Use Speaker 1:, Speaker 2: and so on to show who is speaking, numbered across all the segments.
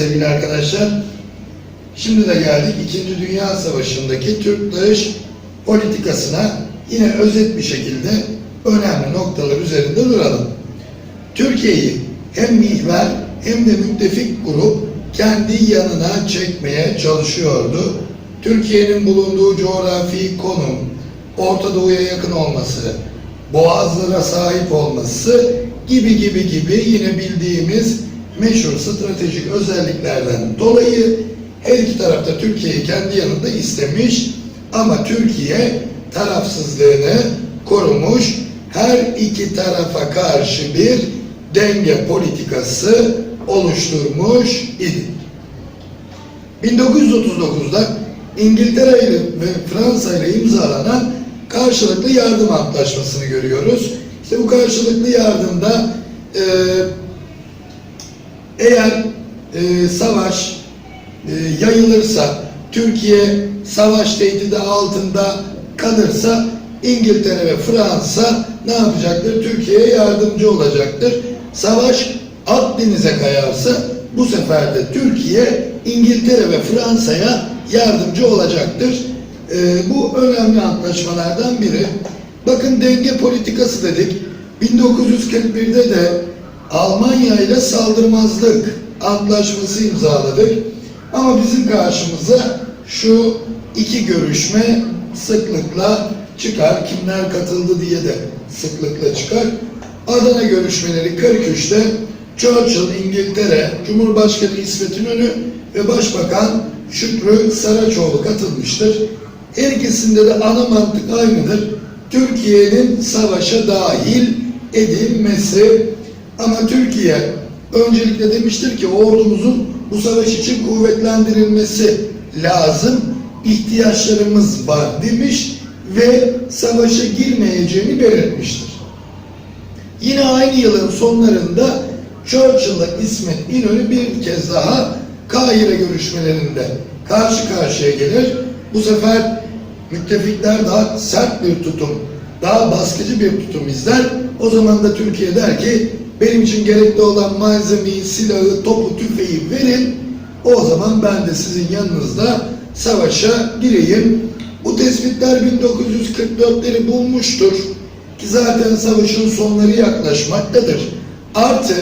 Speaker 1: Sevgili arkadaşlar. Şimdi de geldik İkinci Dünya Savaşı'ndaki Türk dış politikasına yine özet bir şekilde önemli noktalar üzerinde duralım. Türkiye'yi hem mihver hem de müttefik grup kendi yanına çekmeye çalışıyordu. Türkiye'nin bulunduğu coğrafi konum, Orta Doğu'ya yakın olması, boğazlara sahip olması gibi gibi gibi yine bildiğimiz meşhur stratejik özelliklerden dolayı her iki tarafta Türkiye'yi kendi yanında istemiş ama Türkiye tarafsızlığını korumuş, her iki tarafa karşı bir denge politikası oluşturmuş idi. 1939'da İngiltere ile ve Fransa ile imzalanan karşılıklı yardım antlaşmasını görüyoruz. İşte bu karşılıklı yardımda e, eğer e, savaş e, yayılırsa, Türkiye savaş tehdidi altında kalırsa İngiltere ve Fransa ne yapacaktır? Türkiye'ye yardımcı olacaktır. Savaş Akdeniz'e kayarsa bu sefer de Türkiye İngiltere ve Fransa'ya yardımcı olacaktır. E, bu önemli antlaşmalardan biri. Bakın denge politikası dedik. 1941'de de Almanya ile saldırmazlık antlaşması imzaladık. Ama bizim karşımıza şu iki görüşme sıklıkla çıkar. Kimler katıldı diye de sıklıkla çıkar. Adana görüşmeleri 43'te Churchill İngiltere, Cumhurbaşkanı İsmet İnönü ve Başbakan Şükrü Saraçoğlu katılmıştır. Her ikisinde de ana mantık aynıdır. Türkiye'nin savaşa dahil edilmesi ama Türkiye öncelikle demiştir ki ordumuzun bu savaş için kuvvetlendirilmesi lazım, ihtiyaçlarımız var demiş ve savaşa girmeyeceğini belirtmiştir. Yine aynı yılın sonlarında Churchill'la İsmet İnönü bir kez daha Kahire görüşmelerinde karşı karşıya gelir. Bu sefer müttefikler daha sert bir tutum, daha baskıcı bir tutum izler. O zaman da Türkiye der ki benim için gerekli olan malzemeyi, silahı, topu, tüfeği verin. O zaman ben de sizin yanınızda savaşa gireyim. Bu tespitler 1944'leri bulmuştur. Ki zaten savaşın sonları yaklaşmaktadır. Artı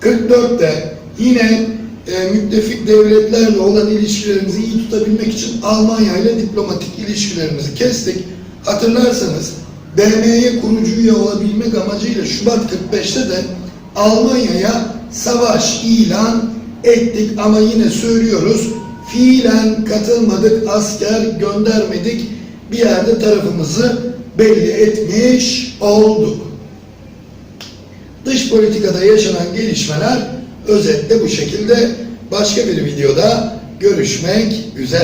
Speaker 1: 44'te yine e, müttefik devletlerle olan ilişkilerimizi iyi tutabilmek için Almanya ile diplomatik ilişkilerimizi kestik. Hatırlarsanız BM'ye kurucu üye olabilmek amacıyla Şubat 45'te de Almanya'ya savaş ilan ettik ama yine söylüyoruz fiilen katılmadık, asker göndermedik bir yerde tarafımızı belli etmiş olduk. Dış politikada yaşanan gelişmeler özetle bu şekilde başka bir videoda görüşmek üzere.